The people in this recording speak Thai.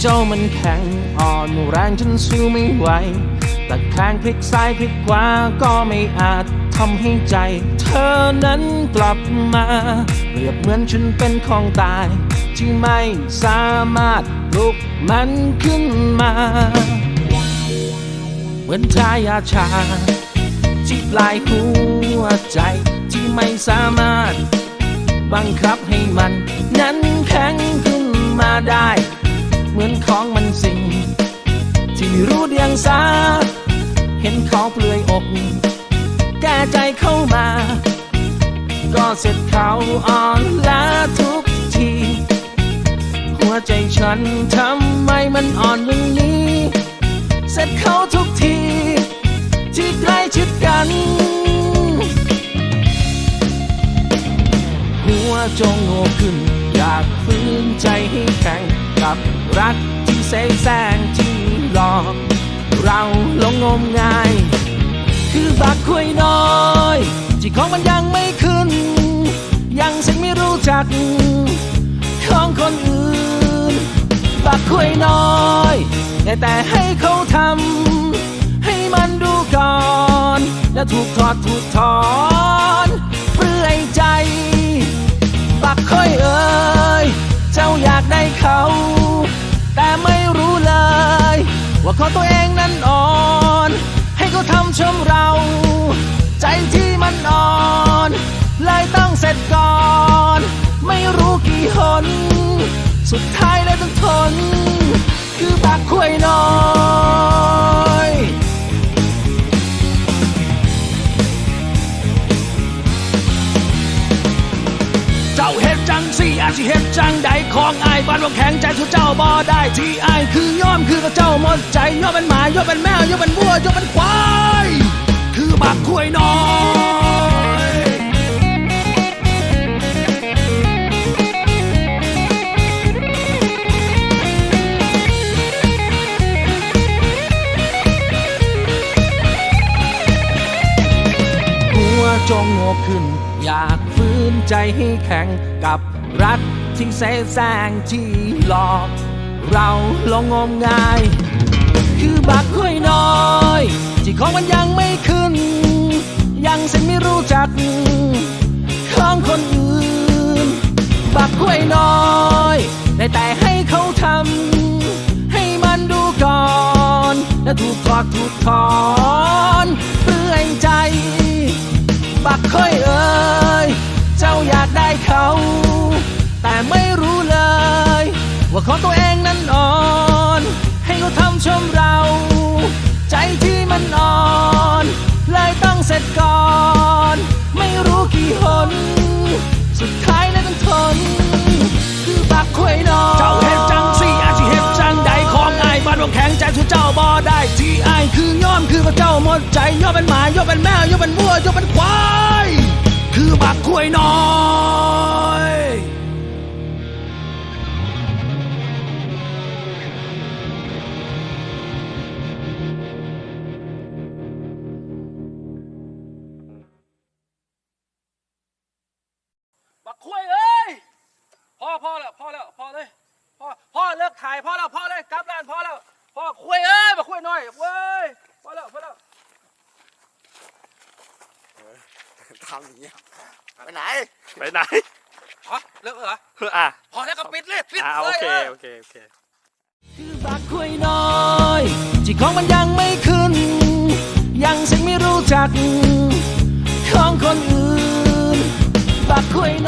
เจ้ามันแข็งอ่อนแรงจนสู้ไม่ไหวแตะแคงพลิกซ้ายพลิกขวาก็ไม่อาจทำให้ใจ เธอนั้นกลับมาเปรียบเหมือนฉันเป็นของตาย ที่ไม่สามารถลุกมันขึ้นมา เหมือนทายาชา ที่ปลายหัวใจที่ไม่สามารถ บังคับให้มันนั ของมันสิ่ง ที่รู้เดียงสา เห็นเขาเปลือยอก แก้ใจเข้ามา ก็เสร็จเขาอ่อนล้าทุกที หัวใจฉันทำไมมันอ่อนอย่างนี้ เสร็จเขาทุกที ที่ใกล้ชิดกันหัวจงโง่ขึ้น อยากฟื้นใจให้แข็งกับ รักที่เสแสร้งที่หลอก เราหลงงมงาย คือบักคุยน้อยที่ของมันยังไม่ขึ้น ยังสิ่งไม่รู้จัก ของคนอื่น บักคุยน้อยแต่แต่ให้เขาทำให้มันดูก่อน และถูกถอดถูกถอน ตัวเองนั้นอ่อน ให้เขาทำชมเรา ใจที่มันอ่อนเลยต้องเสร็จก่อน ไม่รู้กี่หน สุดท้ายเลยต้องทน คือปากคุยนอน สี่อาชีเฮ็ดจังใดของอายบ้านว่าแข็งใจทุกเจ้าบ่ได้ที่อายคือย่อมคือกับเจ้าหมดใจย่อมเป็นหมาย่อมเป็นแมวย่อมเป็นวัวย่อมเป็นควายคือบักคุยน้อยหัวจงงกขึ้น อยากฟื้นใจให้แข็งกับ รักที่แสแสร้งที่หลอก เราหลงงมงาย คือบักคุยน้อยที่ของมันยังไม่ขึ้น ยังเส้นไม่รู้จักของคนอื่น บักคุยน้อยได้แต่ให้เขาทำให้มันดูก่อนและถูกถอดถูกถอน ของตัวเองนั้นอ่อน ให้เขาทำชมเรา ใจที่มันอ่อน เลยต้องเสร็จก่อน ไม่รู้กี่หน สุดท้ายเลยต้องทน คือบักค่อยนอนเจ้าเฮ็ดจังสี่อาชีเฮ็ดจังใดของอายบ้านว่าแข็งใจทุกเจ้าบ่ได้ที่อายคือย่อมคือกับเจ้าหมดใจย่อมเป็นหมาย่อมเป็นแมวย่อมเป็นวัวย่อมเป็นควาย คือบักคุยน้อย คุยเอ้ยพ่อพ่อแล้วพ่อแล้วพ่อเลยพ่อพ่อเลิกถ่ายพ่อแล้วพ่อเลยกลับร้านพ่อแล้วพ่อคุยเอ้ยบักคุยน้อยเว้ยพ่อแล้วพ่อแล้วทำอย่างเงี้ยไปไหนไปไหนอ๋อเลิกแล้วเหรออะพอแล้วก็ปิดเลยปิดอะเลโอยเคโอเคโอเคคือบักคุยน้อยที่ของมันยังไม่ขึ้น ยังสิ่งไม่รู้จัก ของคนอื่น บักคุยน้อย